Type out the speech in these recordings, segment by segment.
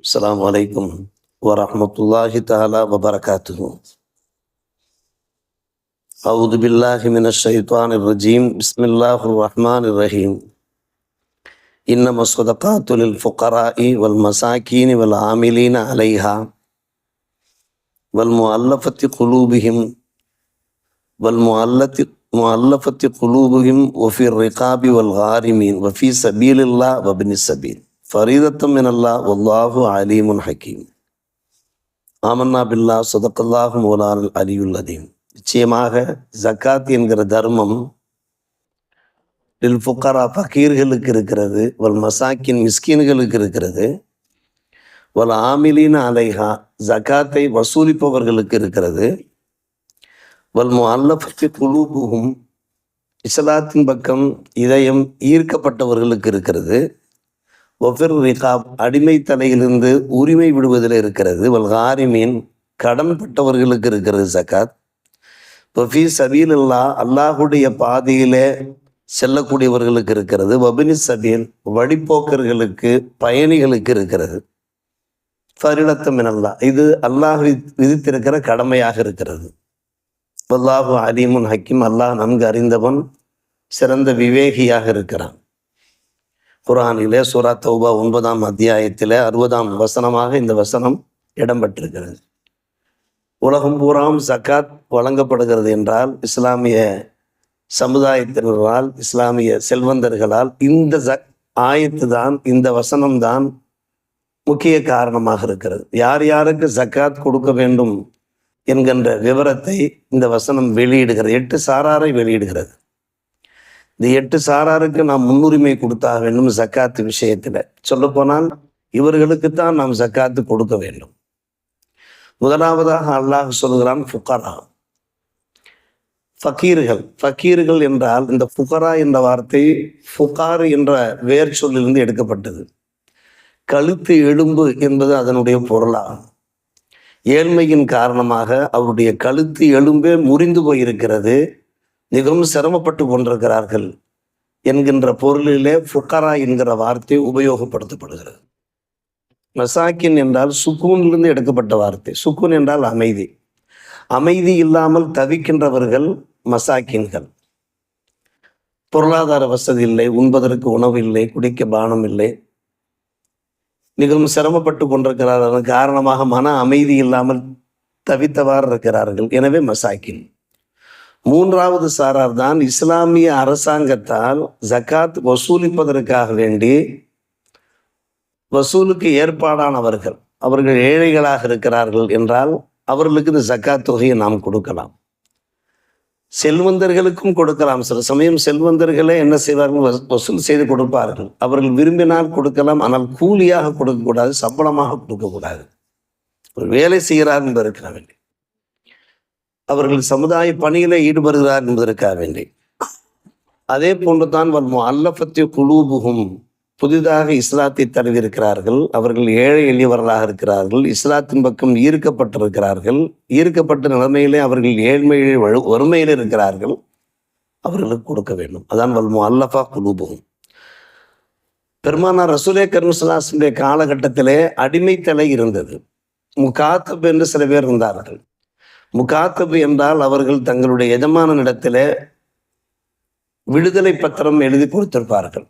السلام عليكم ورحمة الله تعالى وبركاته. أعوذ بالله من الشيطان الرجيم. بسم الله الرحمن الرحيم. إنما الصدقات للفقراء والمساكين والعاملين عليها والمؤلفة قلوبهم والمؤلفة مؤلفة قلوبهم وفي الرقاب والغارمين وفي سبيل الله وابن السبيل. ஃபரீதத்தம் எனல்லா ஒல்லாஹு அலீமுன் ஹக்கீம் ஆமன்னா பில்லா சுதக்கல்லாஹு மோலானல் அலியுல் நிச்சயமாக ஜக்காத் என்கிற தர்மம் லில் ஃபுக்கரா ஃபக்கீர்களுக்கு இருக்கிறது வல் மசாக்கின் மிஸ்கீன்களுக்கு இருக்கிறது வல் ஆமிலின் அலைஹா ஜக்காத்தை வசூலிப்பவர்களுக்கு இருக்கிறது வல் அல்லபத்தி குழுபுகும் இஸ்லாத்தின் பக்கம் இதயம் ஈர்க்கப்பட்டவர்களுக்கு இருக்கிறது ஒஃபிர் ரிகாப் அடிமை தலையிலிருந்து உரிமை விடுவதில் இருக்கிறது. வல்காரிமீன் கடன்பட்டவர்களுக்கு இருக்கிறது ஜக்காத் வஃபி சபீலுல்லா அல்லாஹுடைய பாதையிலே செல்லக்கூடியவர்களுக்கு இருக்கிறது. வபினி சபீல் வழிப்போக்கர்களுக்கு பயணிகளுக்கு இருக்கிறது. ஃபரிடத்தம் அல்லா இது அல்லாஹ் விதித்திருக்கிற கடமையாக இருக்கிறது. அல்லாஹு அலீமுன் ஹக்கீம் அல்லாஹ் நன்கு அறிந்தவன் சிறந்த விவேகியாக இருக்கிறான். குரானிலே சூரா தௌபா ஒன்பதாம் அத்தியாயத்திலே அறுபதாம் வசனமாக இந்த வசனம் இடம்பெற்றிருக்கிறது. உலகம் பூராம் சக்காத் வழங்கப்படுகிறது என்றால் இஸ்லாமிய சமுதாயத்தினரால் இஸ்லாமிய செல்வந்தர்களால் இந்த ச ஆயத்து தான் இந்த வசனம் தான் முக்கிய காரணமாக இருக்கிறது. யார் யாருக்கு ஜக்காத் கொடுக்க வேண்டும் என்கின்ற விவரத்தை இந்த வசனம் வெளியிடுகிறது. எட்டு சாராரை வெளியிடுகிறது. இந்த எட்டு சாராருக்கு நாம் முன்னுரிமை கொடுத்தாக வேண்டும் சக்காத்து விஷயத்தில். சொல்லப்போனால் இவர்களுக்கு தான் நாம் சக்காத்து கொடுக்க வேண்டும். முதலாவதாக அல்லாஹ் சொல்கிறான் ஃபுக்கரா ஃபக்கீர்கள் ஃபக்கீர்கள் என்றால் இந்த ஃபுகரா என்ற வார்த்தை ஃபுகார் என்ற வேர் சொல்லிலிருந்து எடுக்கப்பட்டது. கழுத்து எலும்பு என்பது அதனுடைய பொருளாகும். ஏழ்மையின் காரணமாக அவருடைய கழுத்து எலும்பே முறிந்து போயிருக்கிறது. மிகவும் சிரமப்பட்டு கொண்டிருக்கிறார்கள் என்கின்ற பொருளிலே ஃபுக்கரா என்கிற வார்த்தை உபயோகப்படுத்தப்படுகிறது. மசாக்கின் என்றால் சுக்கூனிலிருந்து எடுக்கப்பட்ட வார்த்தை. சுக்கூன் என்றால் அமைதி. அமைதி இல்லாமல் தவிக்கின்றவர்கள் மசாக்கின்கள். பொருளாதார வசதி இல்லை உண்பதற்கு உணவு இல்லை குடிக்க பானம் இல்லை. மிகவும் சிரமப்பட்டு கொண்டிருக்கிறார்கள். காரணமாக மன அமைதி இல்லாமல் தவித்தவாறு இருக்கிறார்கள். எனவே மசாக்கின். மூன்றாவது சாரார் தான் இஸ்லாமிய அரசாங்கத்தால் ஜக்காத் வசூலிப்பதற்காக வேண்டி வசூலுக்கு ஏற்பாடானவர்கள். அவர்கள் ஏழைகளாக இருக்கிறார்கள் என்றால் அவர்களுக்கு இந்த ஜக்காத் தொகையை நாம் கொடுக்கலாம். செல்வந்தர்களுக்கும் கொடுக்கலாம். சில சமயம் செல்வந்தர்களே என்ன செய்வார்கள்? வசூல் செய்து கொடுப்பார்கள். அவர்கள் விரும்பினால் கொடுக்கலாம். ஆனால் கூலியாக கொடுக்கக்கூடாது சம்பளமாக கொடுக்கக்கூடாது. ஒரு வேலை செய்கிறார் இருக்கிற வேண்டிய அவர்கள் சமுதாய பணியில ஈடுபடுகிறார் என்பதற்காக வேண்டி. அதே போன்று தான் வல்மோ அல்லபத்திய குழுபுகும் புதிதாக இஸ்லாத்தை தழுவியிருக்கிறார்கள். அவர்கள் ஏழை எளியவர்களாக இருக்கிறார்கள். இஸ்லாத்தின் பக்கம் ஈர்க்கப்பட்டிருக்கிறார்கள். ஈர்க்கப்பட்ட நிலைமையிலே அவர்கள் ஏழ்மையிலே வறுமையில் இருக்கிறார்கள். அவர்களுக்கு கொடுக்க வேண்டும். அதான் வல்மோ அல்லஃபா குலூபுகும் பெருமானார் ரசூலே கருமசலாசனுடைய காலகட்டத்திலே அடிமைத்தலை இருந்தது. முகாத்தப் என்று சில பேர் இருந்தார்கள். முகாத்தபு என்றால் அவர்கள் தங்களுடைய எஜமானனிடத்திலே விடுதலை பத்திரம் எழுதி கொடுத்திருப்பார்கள்.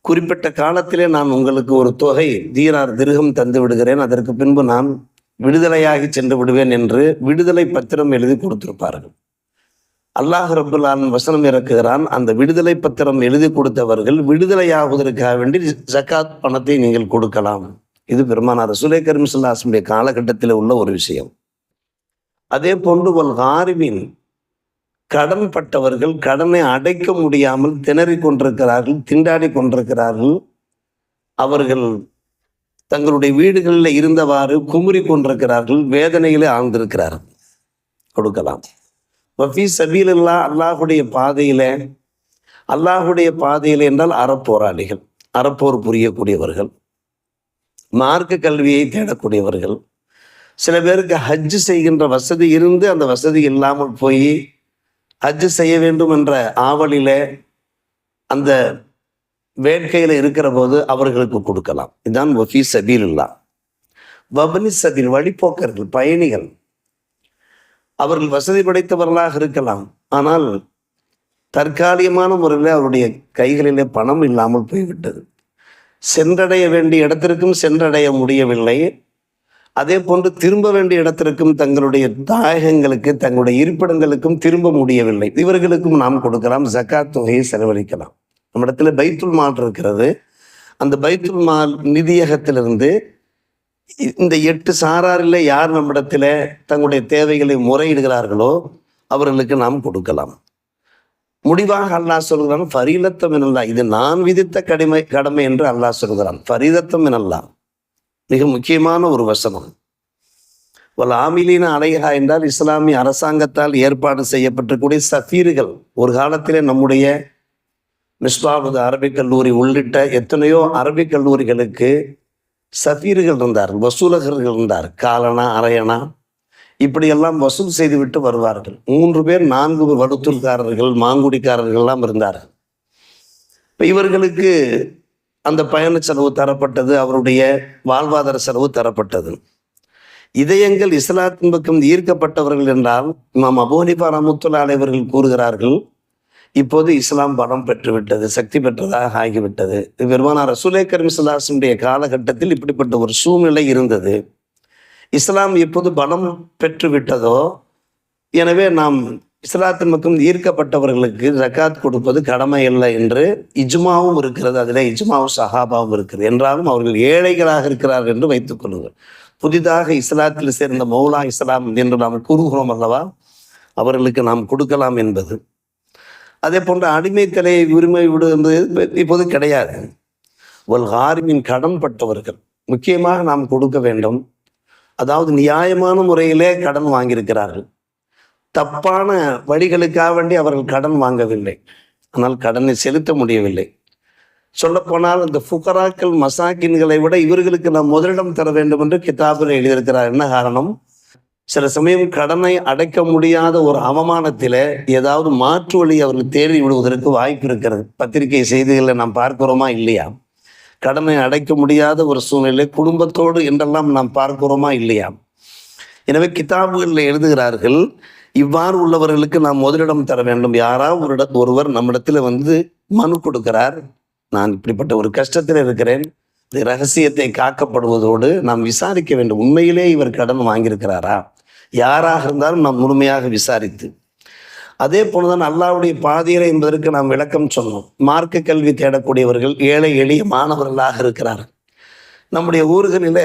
குறிப்பிட்ட காலத்திலே நான் உங்களுக்கு ஒரு தொகை தீரார் திருகம் தந்து விடுகிறேன். அதற்கு பின்பு நான் விடுதலையாகி சென்று விடுவேன் என்று விடுதலை பத்திரம் எழுதி கொடுத்திருப்பார்கள். அல்லாஹ் ரபுல்லான் வசனம் இறக்குகிறான் அந்த விடுதலை பத்திரம் எழுதி கொடுத்தவர்கள் விடுதலையாகுவதற்காக வேண்டி ஜக்காத் பணத்தை நீங்கள் கொடுக்கலாம். இது பெருமானார் சுலே கரிம்சுல்லாசனுடைய காலகட்டத்தில் உள்ள ஒரு விஷயம். அதே போன்று ஒரு ஹாரிவின் கடன் பட்டவர்கள் கடனை அடைக்க முடியாமல் திணறி கொண்டிருக்கிறார்கள் திண்டாடி கொண்டிருக்கிறார்கள். அவர்கள் தங்களுடைய வீடுகளில் இருந்தவாறு குமுறி கொண்டிருக்கிறார்கள் வேதனையிலே ஆழ்ந்திருக்கிறார்கள். கொடுக்கலாம். வஃபி சபீலல்லா அல்லாஹுடைய பாதையில அல்லாஹுடைய பாதையில் என்றால் அறப்போராளிகள் அறப்போர் புரியக்கூடியவர்கள் மார்க்க கல்வியை தேடக்கூடியவர்கள் சில பேருக்கு ஹஜ் செய்கின்ற வசதி இருந்து அந்த வசதி இல்லாமல் போய் ஹஜ் செய்ய வேண்டும் என்ற ஆவலிலே அந்த வேட்கையில் இருக்கிற போது அவர்களுக்கு கொடுக்கலாம். இதுதான் ஒஃபி சபீலுல்லா வபனி சபீல் வழிப்போக்கர்கள் பயணிகள். அவர்கள் வசதி படைத்தவர்களாக இருக்கலாம். ஆனால் தற்காலிகமான முறையில் அவருடைய கைகளிலே பணம் இல்லாமல் போய்விட்டது. சென்றடைய வேண்டிய இடத்திற்கும் சென்றடைய முடியவில்லை. அதே போன்று திரும்ப வேண்டிய இடத்திற்கும் தங்களுடைய தாயகங்களுக்கு தங்களுடைய இருப்பிடங்களுக்கும் திரும்ப முடியவில்லை. இவர்களுக்கும் நாம் கொடுக்கலாம் ஜக்காத் தொகையை செலவழிக்கலாம். நம்மிடத்துல பைத்துல் மால் இருக்கிறது. அந்த பைத்துல் மால் நிதியகத்திலிருந்து இந்த எட்டு சாராரில் யார் நம்மிடத்தில் தங்களுடைய தேவைகளை முறையிடுகிறார்களோ அவர்களுக்கு நாம் கொடுக்கலாம். முடிவாக அல்லாஹ் சொல்கிறான் ஃபரீலத்தம் எனல்லா இது நான் விதித்த கடமை கடமை என்று அல்லாஹ் சொல்கிறான். ஃபரீதத்தம் எனல்லா மிக முக்கியமான ஒரு வசனம் வல் ஆமிலீன அலைஹா என்றால் இஸ்லாமிய அரசாங்கத்தால் ஏற்பாடு செய்யப்பட்டக்கூடிய சஃபீர்கள். ஒரு காலத்திலே நம்முடைய மிஸ்பாபுத் அரபிக் கல்லூரி உள்ளிட்ட எத்தனையோ அரபிக் கல்லூரிகளுக்கு சஃபீர்கள் இருந்தார்கள் வசூலகர்கள் இருந்தார் காலனா அரையனா. இப்படியெல்லாம் வசூல் செய்துவிட்டு வருவார்கள். மூன்று பேர் நான்கு வடுத்தூர்காரர்கள் மாங்குடிக்காரர்கள்லாம் இருந்தார்கள். இப்போ இவர்களுக்கு அந்த பயண செலவு தரப்பட்டது அவருடைய வாழ்வாதார செலவு தரப்பட்டது. இதயங்கள் இஸ்லாத்தின் பக்கம் ஈர்க்கப்பட்டவர்கள் என்றால் இமாம் அபோனிபா ரமுத்துல்லா அலைவர்கள் கூறுகிறார்கள் இப்போது இஸ்லாம் பலம் பெற்றுவிட்டது சக்தி பெற்றதாக ஆகிவிட்டது. பெருமானார் ரசூலே கரீம் காலகட்டத்தில் இப்படிப்பட்ட ஒரு சூழ்நிலை இருந்தது. இஸ்லாம் எப்போது பலம் பெற்றுவிட்டதோ எனவே நாம் இஸ்லாத்தின் பக்கம் ஈர்க்கப்பட்டவர்களுக்கு ஜக்காத் கொடுப்பது கடமை இல்லை என்று இஜ்மாவும் இருக்கிறது. அதில் இஜ்மாவும் சஹாபாவும் இருக்கிறது. என்றாலும் அவர்கள் ஏழைகளாக இருக்கிறார்கள் என்று வைத்துக் கொள்ளுங்கள். புதிதாக இஸ்லாத்தில் சேர்ந்த மௌலா இஸ்லாம் என்று நாம் கூறுகிறோம் அல்லவா? அவர்களுக்கு நாம் கொடுக்கலாம் என்பது. அதே போன்ற அடிமை தலையை உரிமை விடுவது இப்போது கிடையாது. ஒரு ஹாரிமின் கடன் பட்டவர்கள் முக்கியமாக நாம் கொடுக்க வேண்டும். அதாவது நியாயமான முறையிலே கடன் வாங்கியிருக்கிறார்கள். தப்பான வழிகளுக்காக வேண்டி அவர்கள் கடன் வாங்கவில்லை. ஆனால் கடனை செலுத்த முடியவில்லை. சொல்லப்போனால் இந்த ஃபுகராக்கள் மசாக்கின்களை விட இவர்களுக்கு நாம் முதலிடம் தர வேண்டும் என்று கிதாபில் எழுதியிருக்கிறார். என்ன காரணம்? சில சமயம் கடனை அடைக்க முடியாத ஒரு அவமானத்தில் ஏதாவது மாற்று வழி அவர்கள் தேடி விடுவதற்கு வாய்ப்பு இருக்கிறது. பத்திரிகை செய்திகளை நாம் பார்க்கிறோமா இல்லையா? கடனை அடைக்க முடியாத ஒரு சூழ்நிலை குடும்பத்தோடு என்றெல்லாம் நாம் பார்க்கிறோமா இல்லையா? எனவே கிதாபுகளில் எழுதுகிறார்கள் இவ்வாறு உள்ளவர்களுக்கு நாம் முதலிடம் தர வேண்டும். யாராவது ஒரு இட ஒருவர் நம்மிடத்துல வந்து மனு கொடுக்கிறார். நான் இப்படிப்பட்ட ஒரு கஷ்டத்தில் இருக்கிறேன். ரகசியத்தை காக்கப்படுவதோடு நாம் விசாரிக்க வேண்டும். உண்மையிலே இவர் கடன் வாங்கியிருக்கிறாரா? யாராக இருந்தாலும் நாம் முழுமையாக விசாரித்து. அதே போலதான் அல்லாவுடைய பாதையில என்பதற்கு நாம் விளக்கம் சொன்னோம். மார்க்க கல்வி தேடக்கூடியவர்கள் ஏழை எளிய மாணவர்களாக இருக்கிறார்கள். நம்முடைய ஊர்களில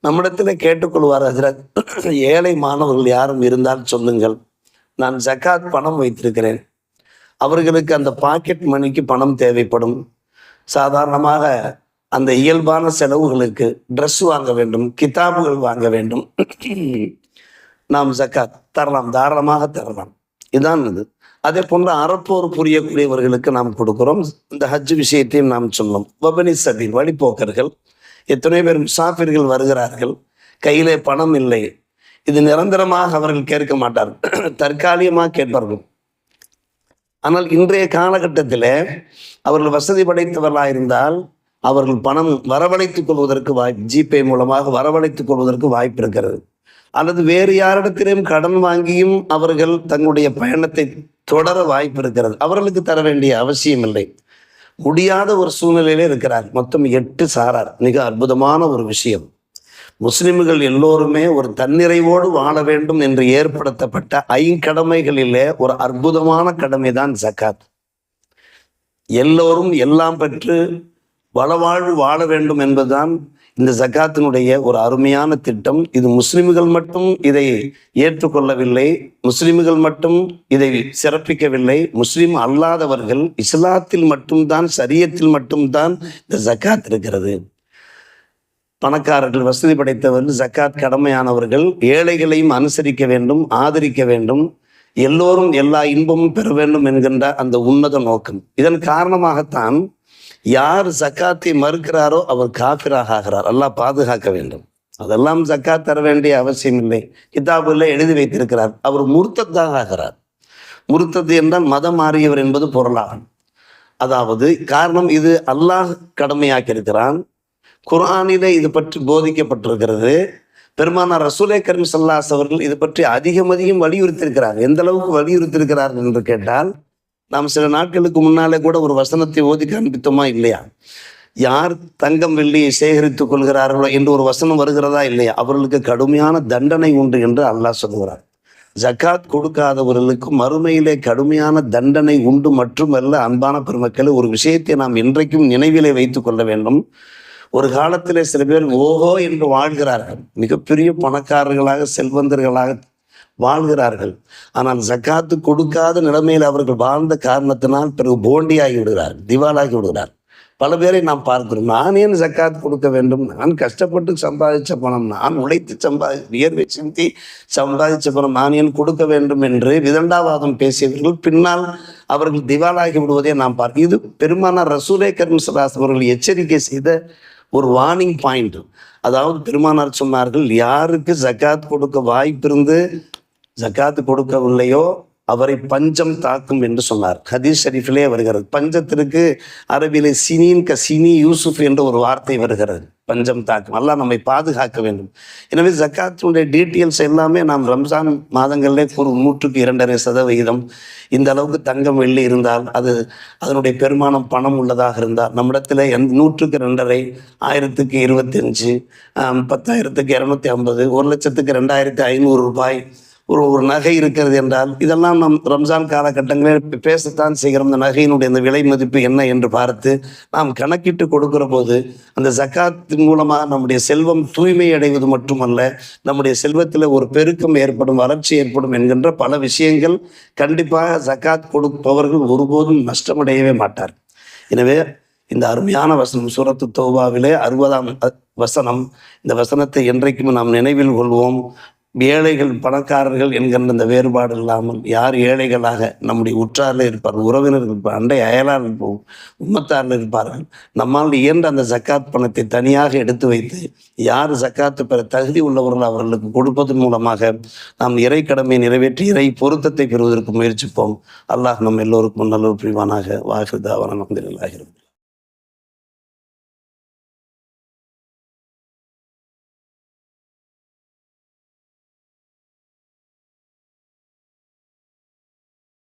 நம்மிடத்தில் கேட்டுக்கொள்வார் ஹசரத். ஏழை மாணவர்கள் யாரும் இருந்தால் சொல்லுங்கள். நான் ஜக்காத் பணம் வைத்திருக்கிறேன். அவர்களுக்கு அந்த பாக்கெட் மணிக்கு பணம் தேவைப்படும். சாதாரணமாக அந்த இயல்பான செலவுகளுக்கு ட்ரெஸ் வாங்க வேண்டும் கிதாபுகள் வாங்க வேண்டும். நாம் ஜக்காத் தரலாம் தாராளமாக தரலாம். இதான் இது. அதே போன்ற அறப்போர் புரியக்கூடியவர்களுக்கு நாம் கொடுக்கிறோம். இந்த ஹஜ் விஷயத்தையும் நாம் சொன்னோம் வபனி சபீல் வழிபோக்கர்கள் எத்தனை பேர் முசாஃபிர்கள் வருகிறார்கள். கையிலே பணம் இல்லை. இது நிரந்தரமாக அவர்கள் கேட்க மாட்டார்கள். தற்காலிகமாக கேட்பார்கள். ஆனால் இன்றைய காலகட்டத்தில் அவர்கள் வசதி படைத்தவர்களாக இருந்தால் அவர்கள் பணம் வரவழைத்துக் கொள்வதற்கு வாய்ப்பு ஜிபே மூலமாக வரவழைத்துக் கொள்வதற்கு வாய்ப்பு இருக்கிறது. அல்லது வேறு யாரிடத்திலும் கடன் வாங்கியும் அவர்கள் தங்களுடைய பயணத்தை தொடர வாய்ப்பு இருக்கிறது. அவர்களுக்கு தர வேண்டிய அவசியம் இல்லை. முடியாத ஒரு சூழ்நிலையிலே இருக்கிறார். மொத்தம் எட்டு சாரார். மிக அற்புதமான ஒரு விஷயம். முஸ்லிம்கள் எல்லோருமே ஒரு தன்னிறைவோடு வாழ வேண்டும் என்று ஏற்படுத்தப்பட்ட ஐங்கடமைகளிலே ஒரு அற்புதமான கடமை தான் ஜக்காத். எல்லோரும் எல்லாம் பெற்று வளவாழ்வு வாழ வேண்டும் என்பதுதான் இந்த ஜக்காத்தினுடைய ஒரு அருமையான திட்டம் இது முஸ்லிம்கள் மட்டும் இதை ஏற்றுக்கொள்ளவில்லை முஸ்லிம்கள் மட்டும் இதை சிறப்பிக்கவில்லை முஸ்லிம் அல்லாதவர்கள் இஸ்லாத்தில் மட்டும்தான் சரியத்தில் மட்டும்தான் இந்த ஜக்காத் இருக்கிறது. பணக்காரர்கள் வசதி படைத்தவர்கள் ஜக்காத் கடமையானவர்கள் ஏழைகளையும் அனுசரிக்க வேண்டும் ஆதரிக்க வேண்டும் எல்லோரும் எல்லா இன்பமும் பெற வேண்டும் என்கின்ற அந்த உன்னத நோக்கம். இதன் காரணமாகத்தான் யார் ஜக்காத்தை மறுக்கிறாரோ அவர் காபிராக ஆகிறார். அல்லாஹ் பாதுகாக்க வேண்டும். அதெல்லாம் ஜக்காத் தர வேண்டிய அவசியம் இல்லை. கிதாபுல்ல எழுதி வைத்திருக்கிறார். அவர் முருத்தத்தாக ஆகிறார். முருத்தது என்றால் மதம் மாறியவர் என்பது பொருளாகும். அதாவது காரணம் இது அல்லாஹ் கடமையாக்கியிருக்கிறான். குரானிலே குர்ஆனிலே இது பற்றி போதிக்கப்பட்டிருக்கிறது. பெருமானார் ரசூலே கரீம் சல்லாஸ் அவர்கள் இது பற்றி அதிகம் அதிகம் வலியுறுத்தியிருக்கிறார் எந்த அளவுக்கு வலியுறுத்தியிருக்கிறார்கள் என்று கேட்டால் நாம் சில நாட்களுக்கு முன்னாலே கூட ஒரு வசனத்தை ஓதி காண்பித்தோமா இல்லையா? யார் தங்கம் வெள்ளியை சேகரித்துக் கொள்கிறார்களோ என்று ஒரு வசனம் வருகிறதா இல்லையா? அவர்களுக்கு கடுமையான தண்டனை உண்டு என்று அல்லாஹ் சொல்கிறார் ஜக்காத் கொடுக்காதவர்களுக்கு மறுமையிலே கடுமையான தண்டனை உண்டு மட்டுமல்ல அன்பான பெருமக்களை ஒரு விஷயத்தை நாம் இன்றைக்கும் நினைவிலே வைத்துக் கொள்ள வேண்டும். ஒரு காலத்திலே சில பேர் ஓஹோ என்று வாழ்கிறார்கள். மிகப்பெரிய பணக்காரர்களாக செல்வந்தர்களாக வாழ்கிறார்கள். ஆனால் ஜக்காத்து கொடுக்காத நிலைமையில் அவர்கள் வாழ்ந்த காரணத்தினால் பிறகு போண்டியாகி விடுகிறார் திவாலாகி விடுகிறார். பல பேரை நாம் பார்க்கிறோம். நான் ஏன் ஜக்காத் கொடுக்க வேண்டும்? நான் கஷ்டப்பட்டு சம்பாதிச்ச பணம் நான் உழைத்து சம்பாதி வியர்வை சிந்தி சம்பாதிச்ச பணம் நான் ஏன் கொடுக்க வேண்டும் என்று விதண்டாவாதம் பேசியவர்கள் பின்னால் அவர்கள் திவாலாகி விடுவதை நாம் பார்க்க இது பெருமானார் ரசூலே கர்மசராஸ் அவர்கள் எச்சரிக்கை செய்த ஒரு வார்னிங் பாயிண்ட் அதாவது பெருமானார் சொன்னார்கள் யாருக்கு ஜக்காத் கொடுக்க வாய்ப்பிருந்து ஜக்காத்து கொடுக்கவில்லையோ அவரை பஞ்சம் தாக்கும் என்று சொன்னார். ஹதீஸ் ஷரீஃபிலே வருகிறது. பஞ்சத்திற்கு அரபியிலே சினின் க சினி யூசுப் என்ற ஒரு வார்த்தை வருகிறது. பஞ்சம் தாக்கும். எல்லாம் நம்மை பாதுகாக்க வேண்டும். எனவே ஜக்காத்தினுடைய டீட்டெயில்ஸ் எல்லாமே நாம் ரம்ஜான் மாதங்களிலே ஒரு நூற்றுக்கு இரண்டரை சதவிகிதம். இந்த அளவுக்கு தங்கம் வெள்ளி இருந்தால் அது அதனுடைய பெருமானம் பணம் உள்ளதாக இருந்தால் நம்மிடத்தில் எந் நூற்றுக்கு ரெண்டரை ஆயிரத்துக்கு இருபத்தஞ்சு பத்தாயிரத்துக்கு இரநூத்தி ஐம்பது ஒரு லட்சத்துக்கு ரெண்டாயிரத்தி ஐநூறு ரூபாய் ஒரு ஒரு நகை இருக்கிறது என்றால் இதெல்லாம் நம் ரம்ஜான் காலகட்டங்களில் பேசத்தான் செய்கிறோம். இந்த நகையினுடைய இந்த விலை மதிப்பு என்ன என்று பார்த்து நாம் கணக்கிட்டு கொடுக்கிற போது அந்த ஜக்காத்தின் மூலமாக நம்முடைய செல்வம் தூய்மை அடைவது மட்டுமல்ல நம்முடைய செல்வத்தில் ஒரு பெருக்கம் ஏற்படும் வளர்ச்சி ஏற்படும் என்கின்ற பல விஷயங்கள் கண்டிப்பாக ஜக்காத் கொடுப்பவர்கள் ஒருபோதும் நஷ்டமடையவே மாட்டார். எனவே இந்த அருமையான வசனம் சூரத்து தோபாவிலே அறுபதாம் வசனம் இந்த வசனத்தை என்றைக்கும் நாம் நினைவில் கொள்வோம். ஏழைகள் பணக்காரர்கள் என்கின்ற இந்த வேறுபாடு இல்லாமல் யார் ஏழைகளாக நம்முடைய உற்றாரில் இருப்பார் உறவினர்கள் இருப்பார் அண்டை அயலார் இருப்போம் உம்மத்தாரில் இருப்பார்கள். நம்மால் இயன்ற அந்த சக்காத் பணத்தை தனியாக எடுத்து வைத்து யார் சக்காத்து பெற தகுதி உள்ளவர்கள் அவர்களுக்கு கொடுப்பதன் மூலமாக நாம் இறை கடமையை நிறைவேற்றி இறை பொருத்தத்தை பெறுவதற்கு முயற்சிப்போம். அல்லாஹ் நம் எல்லோருக்கும் நல்ல புரிவானாக. வந்து நம்பிலாகிறது